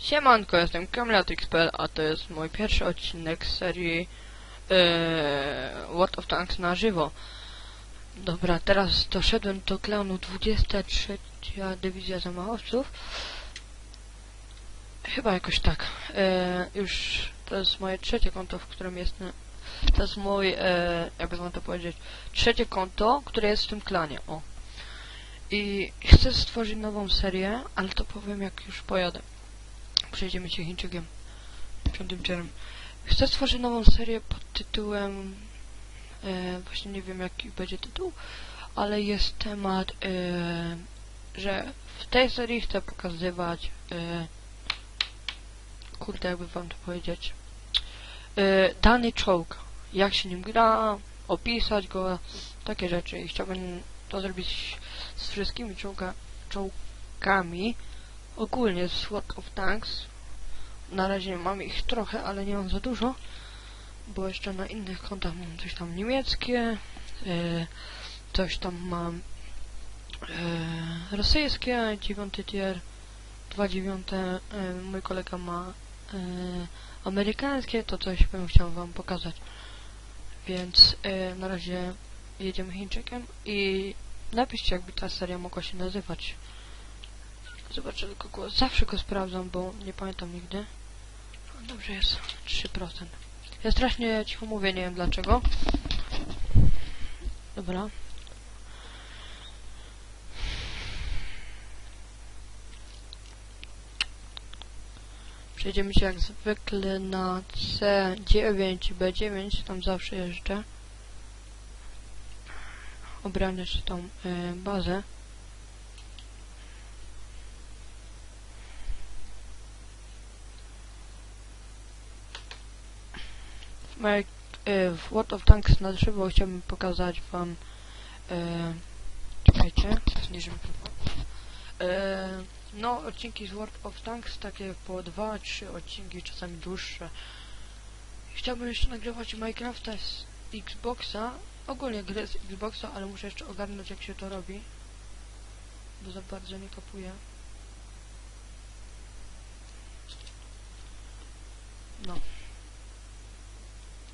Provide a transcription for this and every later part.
Siemanko, jestem Kamlatix.pl, a to jest mój pierwszy odcinek z serii e, World of Tanks na żywo. Dobra, teraz doszedłem do klanu 23 Dywizja Zamachowców. Chyba jakoś tak. E, już to jest moje trzecie konto, w którym jestem. To jest mój, e, jakby wam to powiedzieć, trzecie konto, które jest w tym klanie. O. I chcę stworzyć nową serię, ale to powiem jak już pojadę przejdziemy się Chińczykiem piątym tierem. Chcę stworzyć nową serię pod tytułem e, właśnie nie wiem jaki będzie tytuł, ale jest temat, e, że w tej serii chcę pokazywać e, kurde jakby wam to powiedzieć e, dany czołg, jak się nim gra, opisać go, takie rzeczy. I chciałbym to zrobić z wszystkimi czołga, czołgami ogólnie z World of Tanks. Na razie mam ich trochę, ale nie mam za dużo, bo jeszcze na innych kontach mam coś tam niemieckie, e, coś tam mam e, rosyjskie, 9 tier, 2 dziewiąte, e, mój kolega ma amerykańskie, to coś bym chciał wam pokazać. Więc na razie jedziemy Chińczykiem i napiszcie jakby ta seria mogła się nazywać. Zobaczę tylko go. Zawsze go sprawdzam, bo nie pamiętam nigdy. No, Dobrze jest. 3%. Ja strasznie cicho mówię, nie wiem dlaczego. Dobra. Przejdziemy się jak zwykle na C9 B9, tam zawsze jeżdżę. Obraniać tą y, bazę. Jak, e, w World of Tanks na żywo chciałbym pokazać wam e, czekajcie, zniżymy mikrofon. E, no, odcinki z World of Tanks takie po 2-3 odcinki, czasami dłuższe. Chciałbym jeszcze nagrywać Minecrafta z Xboxa, ogólnie gry z Xboxa, ale muszę jeszcze ogarnąć jak się to robi, bo za bardzo nie kapuję. No.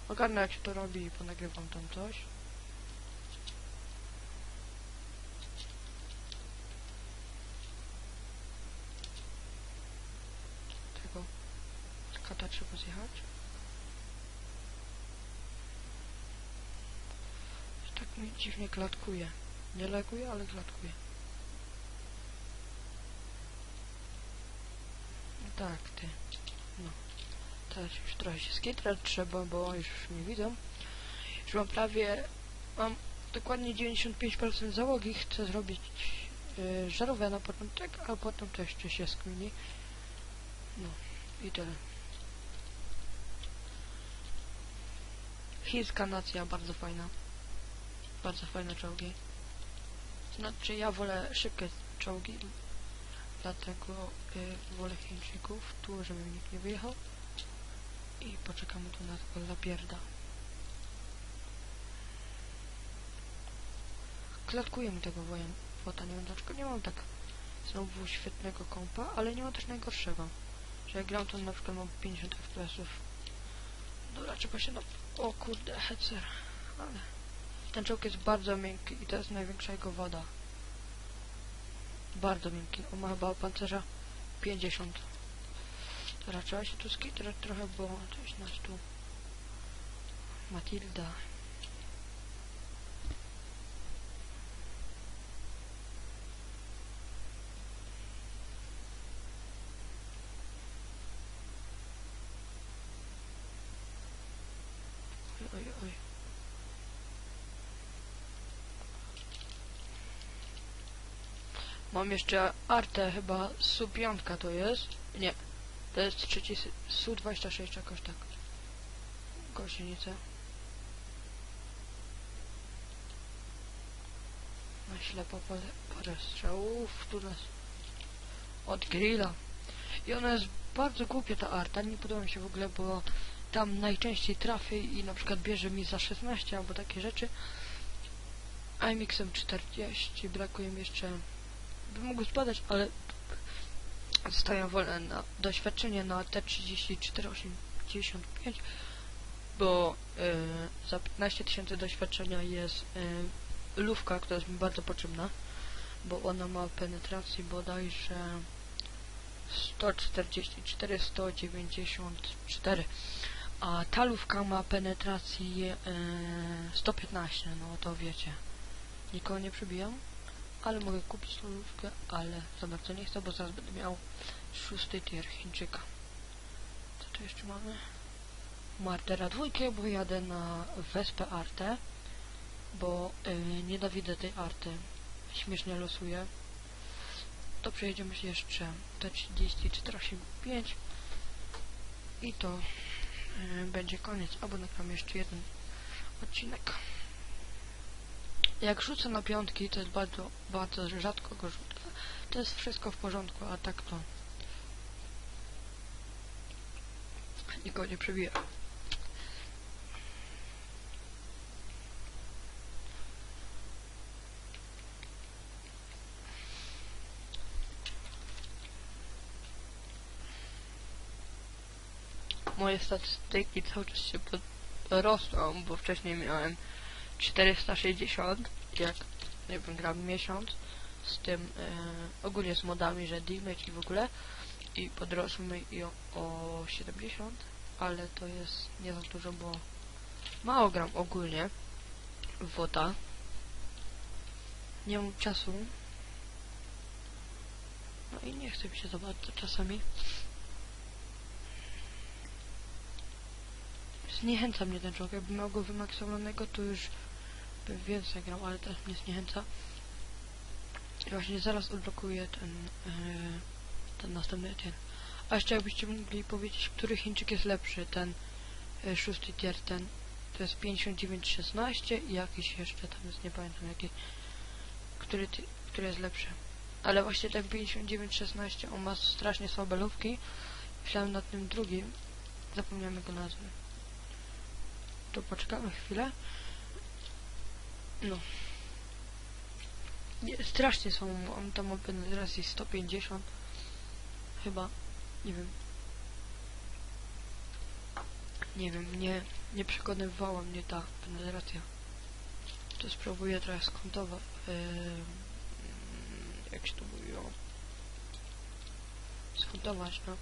Ogarnę jak się to robi i ponagrywam tam coś. Tego kata trzeba zjechać. Tak mi dziwnie klatkuje. Nie laguje, ale klatkuje. Tak, ty. No. Teraz już trochę się skitrać trzeba, bo już nie widzę. Już mam prawie, mam dokładnie 95% załogi. Chcę zrobić yy, żarówkę na początek, a potem to jeszcze się skmini. No i tyle. Chińska nacja, bardzo fajna. Bardzo fajne czołgi. Znaczy ja wolę szybkie czołgi, dlatego yy, wolę Chińczyków. Tu, żeby nikt nie wyjechał i poczekamy tu na tego lapierda. Klatkuje mi tego wojen wota, nie wiem dlaczego nie mam tak znowu świetnego kompa, ale nie mam też najgorszego. Że jak gram to na przykład mam 50 FPS-ów. Dobra, trzeba się na... O kurde, hecer. Ale... Ten czołg jest bardzo miękki i to jest największa jego wada. Bardzo miękki. On ma chyba pancerza 50. Trzeba się tu skitrać trochę, bo coś nas tu... Matilda. Mam jeszcze artę, chyba Su-5 to jest. Nie, to jest trzeci Su-26 jakoś tak. Gąsienica. Na ślepo parę, parę strzałów tu nas od grilla. I ona jest bardzo głupia ta arta, nie podoba mi się w ogóle, bo tam najczęściej trafię i na przykład bierze mi za 16 albo takie rzeczy. IMX-em 40, brakuje mi jeszcze... By mógł spadać, ale Stają wolne na doświadczenie na T3485, bo y, za 15 tysięcy doświadczenia jest y, lówka, która jest mi bardzo potrzebna, bo ona ma penetracji bodajże 144, 194, a ta lówka ma penetracji y, 115, no to wiecie. Nikogo nie przebijam, ale mogę kupić tą lówkę, ale za bardzo nie chcę, bo zaraz będę miał szósty tier Chińczyka. Co tu jeszcze mamy? Martera dwójkę, bo jadę na Wespę Artę, bo yy, nienawidzę tej arty. Śmiesznie losuję. To przejedziemy się jeszcze T30 485 i to yy, będzie koniec, albo nagram jeszcze jeden odcinek. Jak rzucę na piątki, to jest bardzo, bardzo rzadko go rzucę. To jest wszystko w porządku, a tak to nikogo nie przebija. Moje statystyki cały czas się rosną, bo wcześniej miałem 460, jak nie wiem, gram miesiąc z tym e, ogólnie z modami, że damage i w ogóle i podrosły i o, o 70, ale to jest nie za dużo, bo mało gram ogólnie w WOTA. Nie mam czasu. No i nie chcę mi się bardzo czasami. Zniechęca mnie ten człowiek. Jakbym miał go wymaksowanego, to już więcej grał, ale teraz mnie zniechęca. I właśnie zaraz odblokuję ten, yy, ten następny tier. A jeszcze jakbyście mogli powiedzieć, który Chińczyk jest lepszy, ten yy, szósty tier, ten to jest 5916 i jakiś jeszcze tam jest, nie pamiętam jaki, który, który jest lepszy. Ale właśnie ten 5916, on ma strasznie słabe lówki. Myślałem nad tym drugim, zapomniałem jego nazwy. To poczekamy chwilę. No. Nie, strasznie są, on tam ma penetracji 150. Chyba, nie wiem. Nie wiem, nie, nie przekonywała mnie ta penetracja. To spróbuję teraz skontować. Yy, jak się to mówiło? Skontować, no.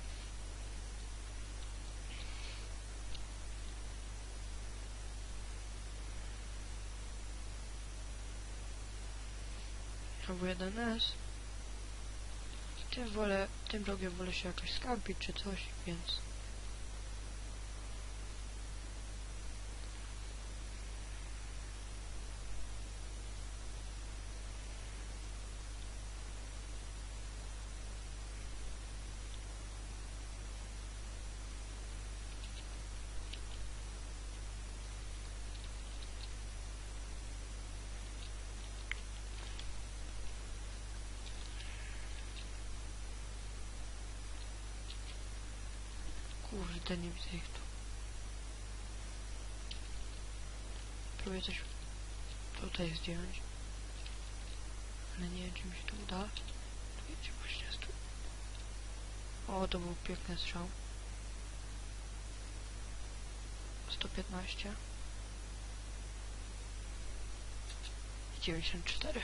W1S. Tym wolę, tym drogiem wolę się jakoś skampić czy coś, więc... Kurde, nie widzę ich tu. Próbuję coś tutaj zdjąć. Ale nie wiem, czy mi się to uda. Tu jedzie właśnie tu. O, to był piękny strzał. 115. 94.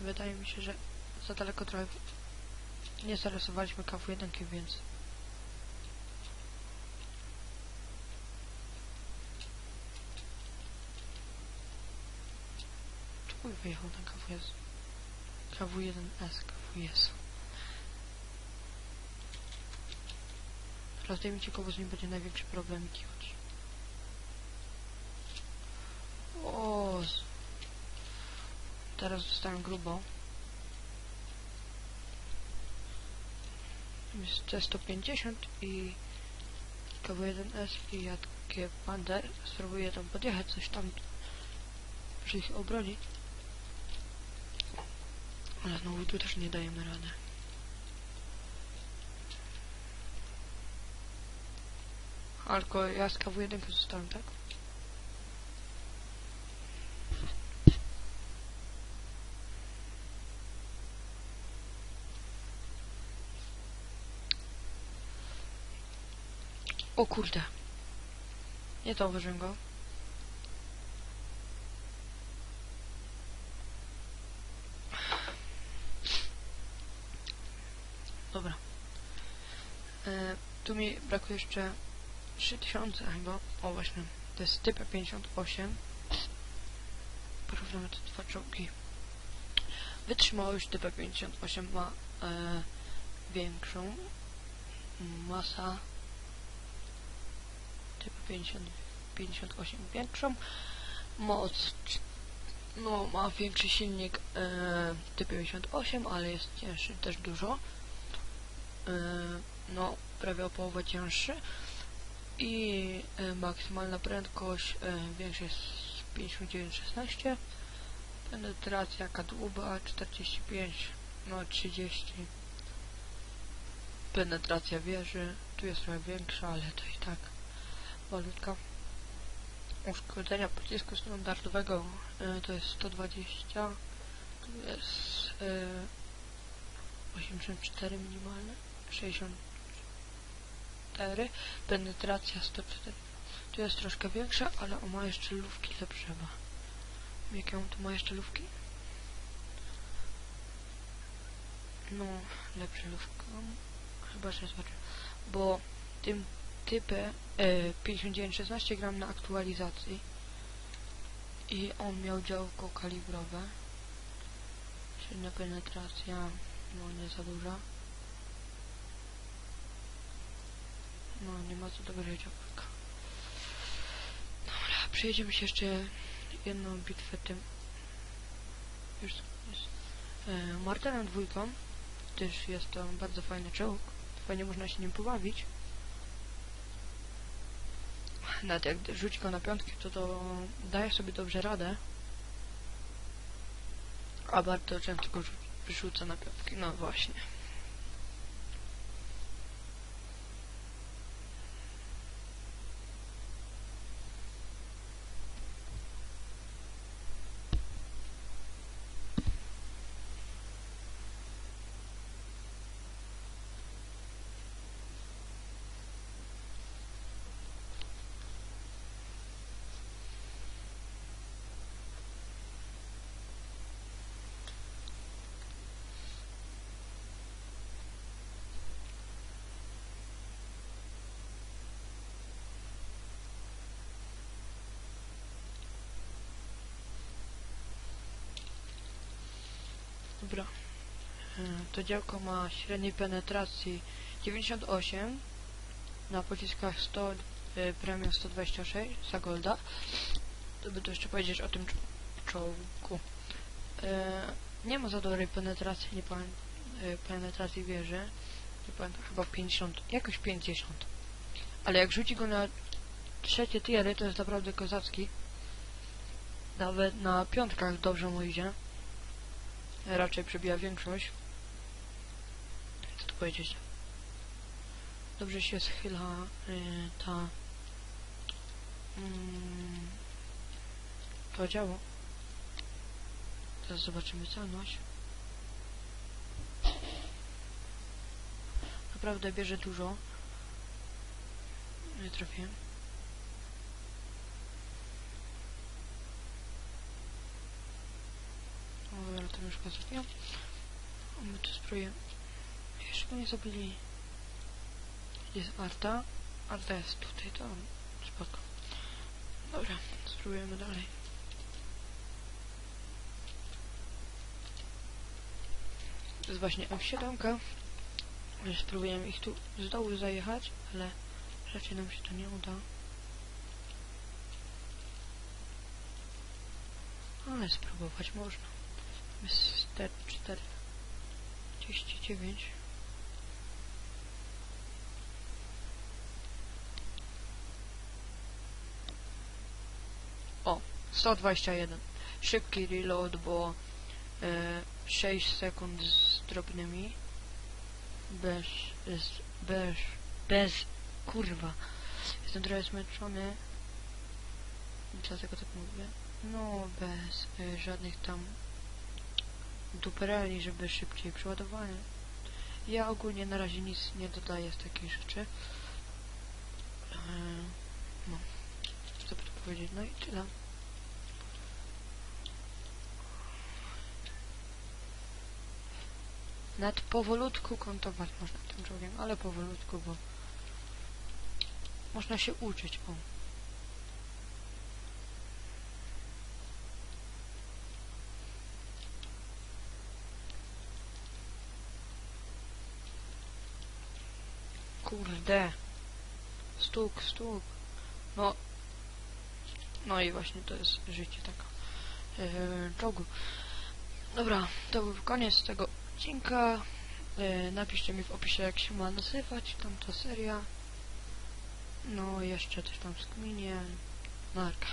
Wydaje mi się, że za daleko trochę nie zarysowaliśmy KW1, więc Czemu wyjechał ten KWS? KW1S, KWS. Ci kogo z nim będzie największy problem i chodzi. O, z- Teraz dostałem grubo. Jest C150 i KW1S i jadkie Pander. Spróbuję tam podjechać, coś tam, żeby ich obronić. Ale znowu tu też nie dajemy rady. A, tylko ja z KW1 zostałem, tak? O kurde. Nie zauważyłem go. Dobra. E, tu mi brakuje jeszcze 3000 chyba. O właśnie. To jest typ 58. Porównamy te dwa czołgi. Wytrzymałość typa 58 ma e, większą. Masa typu 50, 58 większą. Moc no, ma większy silnik e, typ 58, ale jest cięższy też dużo. E, no, prawie o połowę cięższy. I e, maksymalna prędkość e, większa jest z 59,16. Penetracja kadłuba 45, no 30. Penetracja wieży, tu jest trochę większa, ale to i tak malutka. Uszkodzenia pocisku standardowego y, to jest 120, tu jest y, 84 minimalne, 64, penetracja 104. Tu jest troszkę większa, ale on ma jeszcze lufki lepsze chyba. Jakie on tu ma jeszcze lufki? No, lepsze lufki. Chyba, że zobaczę. Bo tym typy e, 5916 gram na aktualizacji. I on miał działko kalibrowe. Średnia penetracja no nie za duża. No nie ma co dobrego działka dobra przejedziemy się jeszcze jedną bitwę tym. Już jest. E, Martenem dwójką. Też jest to bardzo fajny czołg. Fajnie można się nim pobawić nawet jak rzuci go na piątki, to to daje sobie dobrze radę. A bardzo często go rzu- rzuca na piątki, no właśnie. Dobra. E, To działko ma średniej penetracji 98 na pociskach 100 e, premium 126 za golda. To by to jeszcze powiedzieć o tym czo- czołgu. E, nie ma za dobrej penetracji, nie pamiętam e, penetracji wieży. Nie pamiętam, chyba 50, jakoś 50. Ale jak rzuci go na trzecie tiery, to jest naprawdę kozacki. Nawet na piątkach dobrze mu idzie raczej przebija większość. Co tu powiedzieć? Dobrze się schyla y, ta mm, to działo. Teraz zobaczymy celność. Naprawdę bierze dużo. Nie trafię. Go zrobiłem. A my tu zbroję. Jeszcze nie zabili. Jest Arta. Arta jest tutaj, to spoko. Dobra, spróbujemy dalej. To jest właśnie F7. Że Spróbujemy ich tu z dołu zajechać, ale raczej nam się to nie uda. Ale spróbować można. Jest 4, 39. O, 121. Szybki reload, bo e, 6 sekund z drobnymi. Bez, z, bez, bez, kurwa. Jestem trochę zmęczony. Dlatego tak mówię. No, bez y, żadnych tam dupereli, żeby szybciej przeładowanie. Ja ogólnie na razie nic nie dodaję z takich rzeczy. Eee, no, co by tu powiedzieć? No i tyle. Nawet powolutku kontować można tym drogiem, ale powolutku, bo można się uczyć. O. Kurde. Stuk, stuk. No. No i właśnie to jest życie taka. Yy. Dobra, to był koniec tego odcinka. Yy, napiszcie mi w opisie jak się ma nazywać tamta seria. No jeszcze coś tam skminie. Narka.